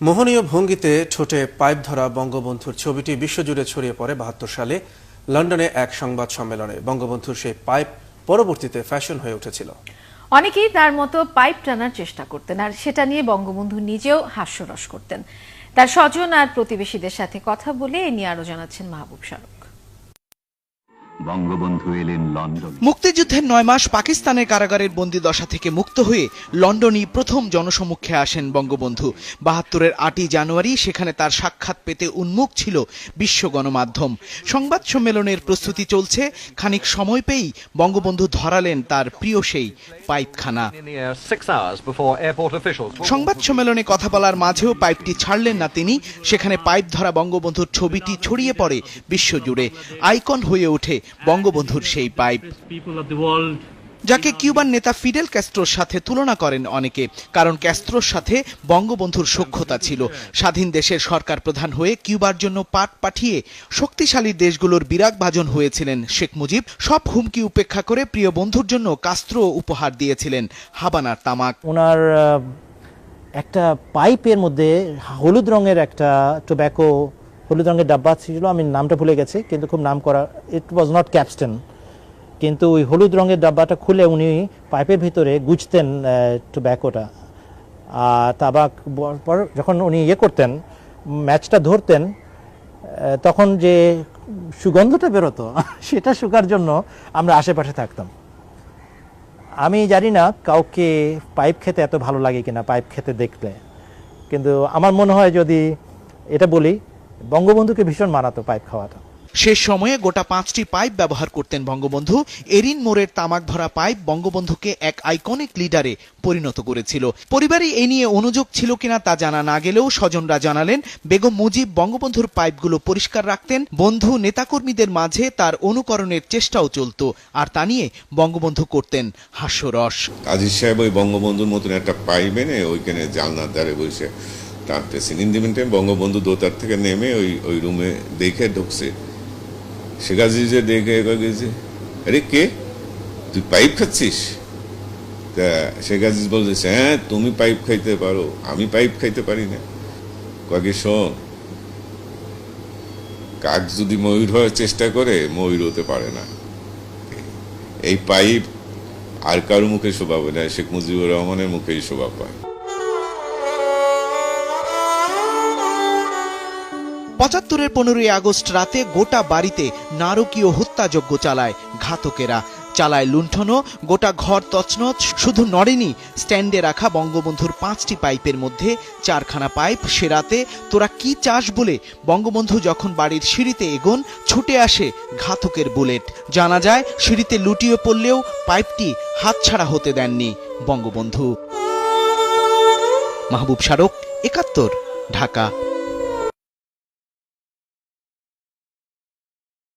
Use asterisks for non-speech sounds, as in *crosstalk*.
মোহনীয় ভঙ্গিতে ঠোঁটে পাইপ ধরা বঙ্গবন্ধুর ছবিটি বিশ্বজুড়ে ছড়িয়ে পড়ে বাহাত্তর সালে লন্ডনে এক সংবাদ সম্মেলনে। বঙ্গবন্ধুর সেই পাইপ পরবর্তীতে ফ্যাশন হয়ে উঠেছিল। অনেকেই তার মতো পাইপ টানার চেষ্টা করতেন আর সেটা নিয়ে বঙ্গবন্ধু নিজেও হাস্যরস করতেন। তার স্বজন আর প্রতিবেশীদের সাথে কথা বলে এ নিয়ে আরও জানাচ্ছেন মাহবুব শারক বঙ্গবন্ধু এলেন লন্ডন। মুক্তিযুদ্ধের নয় মাস পাকিস্তানের কারাগারের বন্দি দশা থেকে মুক্ত হয়ে লন্ডনই প্রথম জনসমক্ষে আসেন বঙ্গবন্ধু। বাহাত্তরের আটই জানুয়ারি সেখানে তার সাক্ষাৎ পেতে উন্মুখ ছিল বিশ্ব গণমাধ্যম। সংবাদ সম্মেলনের প্রস্তুতি চলছে খানিক সময় পেয়েই বঙ্গবন্ধু ধরালেন তার প্রিয় সেই পাইপখানা. সংবাদ সম্মেলনে কথা বলার মাঝেও পাইপটি ছাড়লেন না তিনি। সেখানে পাইপ ধরা বঙ্গবন্ধুর ছবিটি ছড়িয়ে পড়ে বিশ্বজুড়ে। আইকন হয়ে ওঠে বঙ্গবন্ধুর সেই পাইপ। যাকে কিউবান নেতা ফিডেল ক্যাস্ট্রোর সাথে তুলনা করেন অনেকে, কারণ ক্যাস্ট্রোর সাথে বঙ্গবন্ধুর সখ্যতা ছিল। স্বাধীন দেশের সরকার প্রধান হয়ে কিউবার জন্য পাট পাঠিয়ে শক্তিশালী দেশগুলোর বিরাগ ভাজন হয়েছিলেন শেখ মুজিব। সব হুমকি উপেক্ষা করে প্রিয় বন্ধুর জন্য কাস্ত্র উপহার দিয়েছিলেন হাবানার তামাক। ওনার একটা পাইপের মধ্যে হলুদ রঙের একটা টোব্যাকো হলুদ রঙের ডাব্বা ছিল, আমি নামটা ভুলে গেছি, কিন্তু খুব নাম করা ইট ওয়াজ নট ক্যাপস্টেন কিন্তু ওই হলুদ রঙের ডাব্বাটা খুলে উনি পাইপের ভিতরে গুজতেন টোব্যাকোটা আর তাবাক পর যখন উনি ইয়ে করতেন, ম্যাচটা ধরতেন তখন যে সুগন্ধটা বেরোতো, *laughs* সেটা শুকার জন্য আমরা আশেপাশে থাকতাম। আমি জানি না কাউকে পাইপ খেতে এত ভালো লাগে কিনা, পাইপ খেতে দেখলে। কিন্তু আমার মনে হয় যদি এটা বলি বঙ্গবন্ধুকে ভীষণ মানাতো পাইপ খাওয়াটা শেষ সময়ে গোটা পাঁচটি পাইপ ব্যবহার করতেন বঙ্গবন্ধু। এরিন মোড়ের তামাক ধরা পাইপ বঙ্গবন্ধুকে এক আইকনিক লিডারে পরিণত করেছিল। পরিবারে এ নিয়ে অনুযোগ ছিল কিনা তা জানা না গেলেও স্বজনরা জানালেন বেগম মুজিব বঙ্গবন্ধুর পাইপগুলো পরিষ্কার রাখতেন বন্ধু নেতাকর্মীদের মাঝে তার অনুকরণের চেষ্টাও চলত আর তা নিয়ে বঙ্গবন্ধু করতেন হাস্যরস। আজিজ সাহেব ওই বঙ্গবন্ধুর মতন একটা পাইপ এনে ওইখানে জানলার ধারে বসে টানতেছেন ইন দি টাইম বঙ্গবন্ধু দোতার থেকে নেমে ওই ওই রুমে দেখে ঢুকছে। শেখ আজিজে দেখে গেছে, আরে কে? তুই পাইপ খাচ্ছিস? তা শেখ আজিজ বলতেছে হ্যাঁ তুমি পাইপ খাইতে পারো, আমি পাইপ খাইতে পারি না। কয়ে শোন, কাক যদি ময়ূর হওয়ার চেষ্টা করে, ময়ূর হতে পারে না। এই পাইপ আর কারও মুখে শোভা পায় না, শেখ মুজিবুর রহমানের মুখেই শোভা পায়। পঁচাত্তরের পনেরোই আগস্ট রাতে গোটা বাড়িতে নারকীয় হত্যাযজ্ঞ চালায় ঘাতকেরা। চালায় লুণ্ঠনও, গোটা ঘর তছনছ, শুধু নড়েনি, স্ট্যান্ডে রাখা বঙ্গবন্ধুর পাঁচটি পাইপের মধ্যে চারখানা পাইপ সে রাতে তোরা কি চাস বলে বঙ্গবন্ধু যখন বাড়ির সিঁড়িতে এগোন, ছুটে আসে ঘাতকের বুলেট। জানা যায়, সিঁড়িতে লুটিয়ে পড়লেও পাইপটি হাতছাড়া হতে দেননি বঙ্গবন্ধু। মাহবুব শারক একাত্তর, ঢাকা।